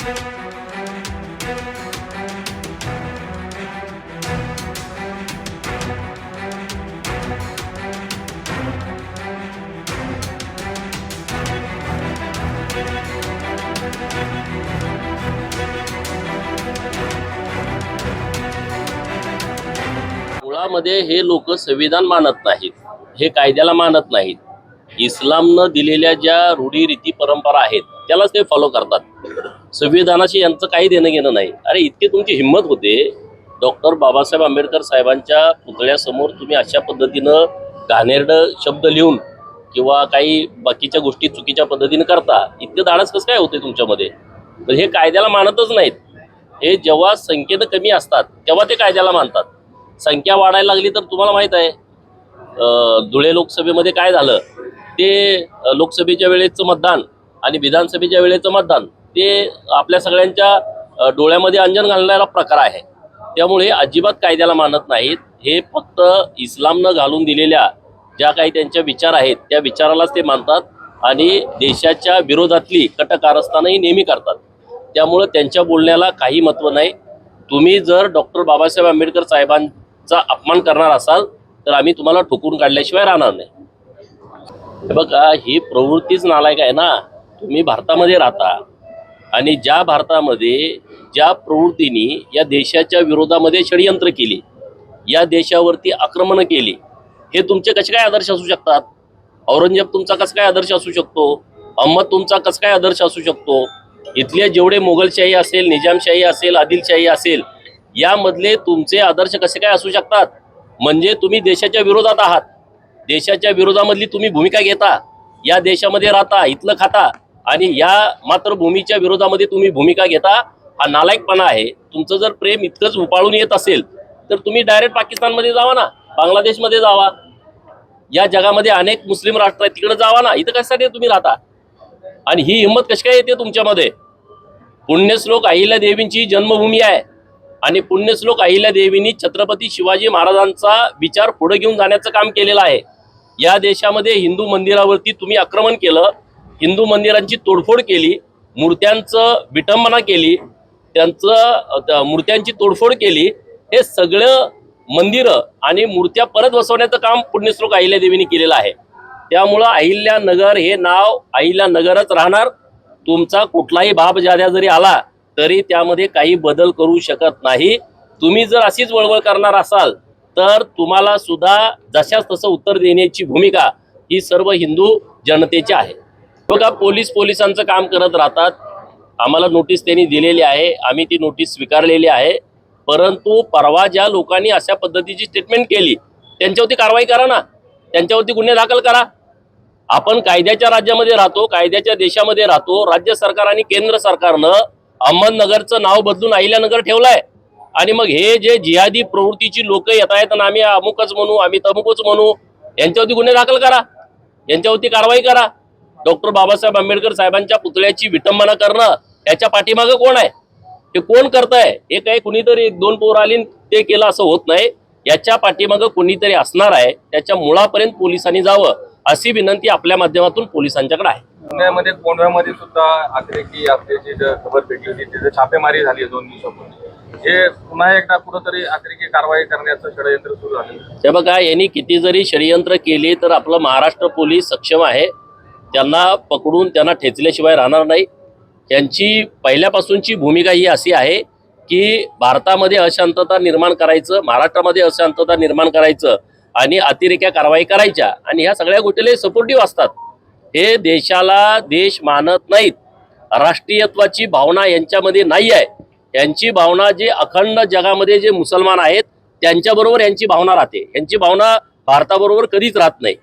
मुळामध्ये हे लोक संविधान मानत नाहीत. हे कायद्याला मानत नाहीत. इस्लामनं दिलेल्या ज्या रूढी रीती परंपरा आहेत त्यालाच ते फॉलो करतात. संविधानाशी यांचं काही देणं घेणं नाही. अरे इतकी तुमची हिंमत होते. डॉक्टर बाबासाहेब आंबेडकर साहेबांच्या पुतळ्यासमोर तुम्ही अशा पद्धतीनं घाणेरडं शब्द लिहून किंवा काही बाकीच्या गोष्टी चुकीच्या पद्धतीने करता इतकं धाडस कसं काय होते तुमच्यामध्ये? तर हे कायद्याला मानतच नाहीत. हे जेव्हा संख्येनं कमी असतात तेव्हा ते कायद्याला मानतात. संख्या वाढायला लागली तर तुम्हाला माहीत आहे धुळे लोकसभेमध्ये काय झालं? ते लोकसभेच्या वेळेचं मतदान आणि विधानसभेच्या वेळेचं मतदान ते आपल्या सगळ्यांच्या डोळ्यामध्ये अंजन घालणारा प्रकार आहे. त्यामुळे अजिबात कायद्याला मानत नाहीत. हे फक्त इस्लामनं घालून दिलेल्या ज्या काही त्यांच्या विचार आहेत त्या विचारालाच ते मानतात आणि देशाच्या विरोधातली कटकारस्थानंही नेहमी करतात. त्यामुळं त्यांच्या बोलण्याला काही महत्त्व नाही. तुम्ही जर डॉक्टर बाबासाहेब आंबेडकर साहेबांचा अपमान करणार असाल तर आम्ही तुम्हाला ठोकून काढल्याशिवाय राहणार नाही. हे बघा ही प्रवृत्तीच नालायक आहे ना. तुम्ही भारतामध्ये राहता. आणि ज्या भारतामध्ये ज्या प्रवृत्तीने या देशाच्या विरोधामध्ये षडयंत्र केली या देशावरती आक्रमणं केली हे तुमचे कसे काय आदर्श असू शकतात? औरंगजेब तुमचा कसं काय आदर्श असू शकतो? अहमद तुमचा कसं काय आदर्श असू शकतो? इथले जेवढे मोगलशाही असेल निजामशाही असेल आदिलशाही असेल यामधले तुमचे आदर्श कसे काय असू शकतात? म्हणजे तुम्ही देशाच्या विरोधात आहात. देशाच्या विरोधामधली तुम्ही भूमिका घेता. या देशामध्ये राहता इथलं खाता. आणि या मातृभूमीच्या विरोधामध्ये तुम्ही भूमिका घेता हा नालायकपणा आहे. तुमचं जर प्रेम इतकंच उपाळून येत असेल तर तुम्ही डायरेक्ट पाकिस्तानमध्ये जावा ना बांगलादेशमध्ये जावा. या जगामध्ये अनेक मुस्लिम राष्ट्र आहेत तिकडे जावा ना इथं कशासाठी तुम्ही राहता? आणि ही हिंमत कशी काय येते तुमच्यामध्ये? पुण्यश्लोक अहिल्या देवींची जन्मभूमी आहे. आणि पुण्यश्लोक अहिल्या देवींनी छत्रपती शिवाजी महाराजांचा विचार पुढे घेऊन जाण्याचं काम केलेलं आहे. या देशामध्ये हिंदू मंदिरावरती तुम्ही आक्रमण केलं हिंदू मंदिरांची तोडफोड केली मूर्त्यांचं विटंबना केली त्यांचं त्या मूर्त्यांची तोडफोड केली हे सगळं मंदिरं आणि मूर्त्या परत बसवण्याचं काम पुण्यश्लोक अहिल्या देवीने केलेलं आहे. त्यामुळं अहिल्यानगर हे नाव अहिल्यानगरच राहणार. तुमचा कुठलाही बाप जाद्या जरी आला तरी त्यामध्ये काही बदल करू शकत नाही. तुम्ही जर अशीच वळवळ करणार असाल तर तुम्हाला सुद्धा जशाच तसं उत्तर देण्याची भूमिका ही सर्व हिंदू जनतेची आहे. बघा पोलीस पोलिसांचं काम करत राहतात. आम्हाला नोटीस त्यांनी दिलेली आहे. आम्ही ती नोटीस स्वीकारलेली आहे. परंतु परवा ज्या लोकांनी अशा पद्धतीची स्टेटमेंट केली त्यांच्यावरती कारवाई करा ना. त्यांच्यावरती गुन्हे दाखल करा. आपण कायद्याच्या राज्यामध्ये राहतो कायद्याच्या देशामध्ये राहतो. राज्य सरकार आणि केंद्र सरकारनं अहमदनगरचं नाव बदलून अहिल्यानगर ठेवलंय. आणि मग हे जे जिहादी प्रवृत्तीची लोक येत आहेत आणि आम्ही अमुकच म्हणू आम्ही तमुकच म्हणू यांच्यावरती गुन्हे दाखल करा. यांच्यावरती कारवाई करा. डॉक्टर बाबासाहेब आंबेडकर साहेबांच्या पुतळ्याची विटंबना करणं याच्या पाठीमागं कोण आहे? ते कोण करतंय? हे काही कुणीतरी एक दोन पोर आली ते केलं असं होत नाही. याच्या पाठीमागं कुणीतरी असणार आहे. त्याच्या मुळापर्यंत पोलिसांनी जावं अशी विनंती आपल्या माध्यमातून पोलिसांच्याकडे आहे. पुण्यामध्ये कोंढव्यामध्ये सुद्धा अतिरेकी असल्याची खबर भेटली होती तिथे छापेमारी झाली दोन दिवसापूर्वी. हे पुन्हा एकदा कुठंतरी अतिरेकी कारवाई करण्याचं षडयंत्र सुरू झालं. हे बघा यांनी किती जरी षडयंत्र केली तर आपलं महाराष्ट्र पोलीस सक्षम आहे. त्यांना पकडून त्यांना ठेचल्याशिवाय राहणार नाही. यांची पहिल्यापासूनची भूमिका ही अशी आहे की भारतामध्ये अशांतता निर्माण करायचं महाराष्ट्रामध्ये अशांतता निर्माण करायचं आणि अतिरेक्या कारवाई करायच्या आणि ह्या सगळ्या गोष्टीला सपोर्टिव्ह असतात. हे देशाला देश मानत नाहीत. राष्ट्रीयत्वाची भावना यांच्यामध्ये नाही आहे. यांची भावना जे अखंड जगामध्ये जे मुसलमान आहेत त्यांच्याबरोबर यांची भावना राहते. यांची भावना भारताबरोबर कधीच राहत नाही.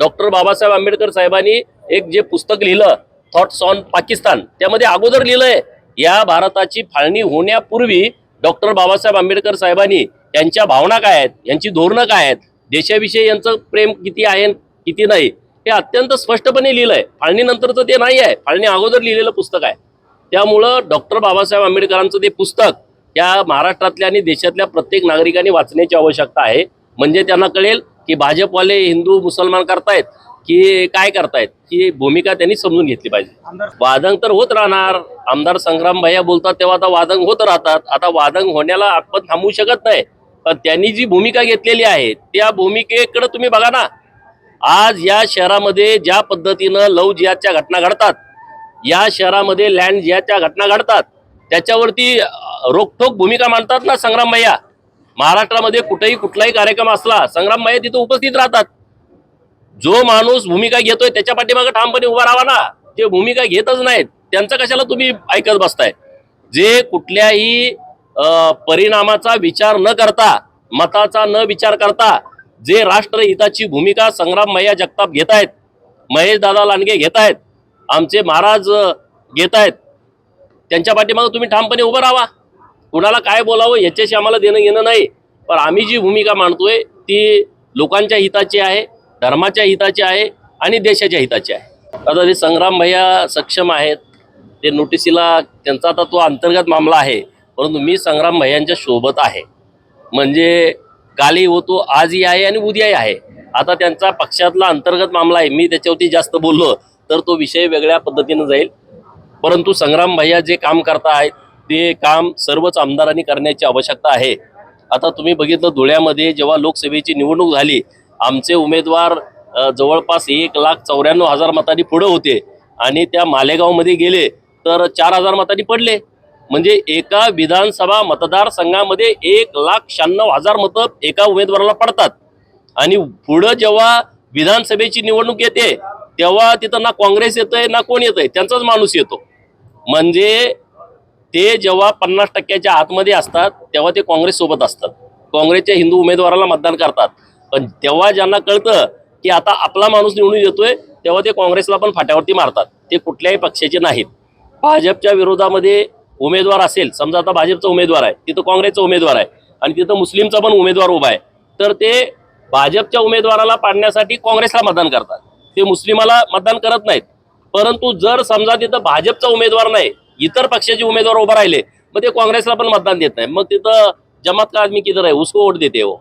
डॉक्टर बाबासाहेब आंबेडकर साहेबांनी एक जे पुस्तक लिहिलं थॉट्स ऑन पाकिस्तान त्यामध्ये अगोदर लिहिलंय या भारताची फाळणी होण्यापूर्वी डॉक्टर बाबासाहेब आंबेडकर साहेबांनी यांच्या भावना काय आहेत यांची धोरणं काय आहेत देशाविषयी यांचं प्रेम किती आहे किती नाही हे अत्यंत स्पष्टपणे लिहिलंय. फाळणीनंतरचं ते नाही आहे फाळणी अगोदर लिहिलेलं पुस्तक आहे. त्यामुळं डॉक्टर बाबासाहेब आंबेडकरांचं ते पुस्तक या महाराष्ट्रातल्या आणि देशातल्या प्रत्येक नागरिकांनी वाचण्याची आवश्यकता आहे. म्हणजे त्यांना कळेल की भाजपवाले हिंदू मुसलमान करतायत की काय करतायत ही भूमिका त्यांनी समजून घेतली पाहिजे. वादंग तर होत राहणार. आमदार संग्राम भैया बोलतात तेव्हा आता वादंग होत राहतात. आता वादंग होण्याला आपण थांबवू शकत नाही. पण त्यांनी जी भूमिका घेतलेली आहे त्या भूमिकेकडे तुम्ही बघा ना. आज या शहरामध्ये ज्या पद्धतीनं लव जिहादच्या घटना घडतात या शहरामध्ये लँड जिहादच्या घटना घडतात त्याच्यावरती अं, रोखठोक भूमिका मांडतात ना संग्राम भैया. महाराष्ट्रामध्ये कुठेही कुठलाही कार्यक्रम असला संग्राम भैया तिथे उपस्थित राहतात. जो माणूस भूमिका घेतोय त्याच्या पाठीमागे ठामपणे उभा राहा ना. जे भूमिका घेतच नाहीत त्यांचं कशाला तुम्ही ऐकत बसताय? जे कुठल्याही परिणामाचा विचार न करता मताचा न विचार करता जे राष्ट्रहिताची भूमिका संग्राम मैया जगताप घेत आहेत महेश दादा लांडगे घेत आहेत आमचे महाराज घेत आहेत त्यांच्या पाठीमागे तुम्ही ठामपणे उभं राहा कुणाला काय बोलावं याच्याशी आम्हाला देणं घेणं नाही. पण आम्ही जी भूमिका मांडतोय ती लोकांच्या हिताची आहे धर्माच्या हिताची आहे आणि देशाच्या हिताची आहे. आता ते संग्राम भैया सक्षम आहेत ते नोटिसीला त्यांचा आता तो अंतर्गत मामला आहे परंतु मी संग्राम भैयांच्या सोबत आहे. म्हणजे कालही होतो आजही आहे आणि उद्याही आहे. आता त्यांचा पक्षातला अंतर्गत मामला आहे मी त्याच्यावरती जास्त बोललो तर तो विषय वेगळ्या पद्धतीनं जाईल. परंतु संग्राम भैया जे काम करता आहेत ते काम सर्वच आमदारांनी करण्याची आवश्यकता आहे. आता तुम्ही बघितलं धुळ्यामध्ये जेव्हा लोकसभेची निवडणूक झाली आमचे उमेदवार जवळपास एक लाख चौऱ्याण्णव हजार मतांनी पुढे होते आणि त्या मालेगावमध्ये गेले तर चार हजार मतांनी पडले. म्हणजे एका विधानसभा मतदारसंघामध्ये एक लाख शहाण्णव हजार मतं एका उमेदवाराला पडतात. आणि पुढं जेव्हा विधानसभेची निवडणूक येते तेव्हा तिथं ना काँग्रेस येतंय ना कोण येतंय त्यांचाच माणूस येतो. म्हणजे ते जेव्हा पन्नास टक्क्याच्या आतमध्ये असतात तेव्हा ते काँग्रेस सोबत असतात. काँग्रेसच्या हिंदू उमेदवाराला मतदान करतात. पण तेव्हा ज्यांना कळतं की आता आपला माणूस निवडून येतोय तेव्हा ते काँग्रेसला पण फाट्यावरती मारतात. ते कुठल्याही पक्षाचे नाहीत. भाजपच्या विरोधामध्ये उमेदवार असेल समजा आता भाजपचा उमेदवार आहे तिथं काँग्रेसचा उमेदवार आहे आणि तिथं मुस्लिमचा पण उमेदवार उभा आहे तर ते भाजपच्या उमेदवाराला पाडण्यासाठी काँग्रेसला मतदान करतात. ते मुस्लिमाला मतदान करत नाहीत. परंतु जर समजा तिथं भाजपचा उमेदवार नाही इतर पक्षाचे उमेदवार उभं राहिले मग ते काँग्रेसला पण मतदान देत नाही. मग तिथं जमात का आदमी किधर आहे उसको वोट देते हो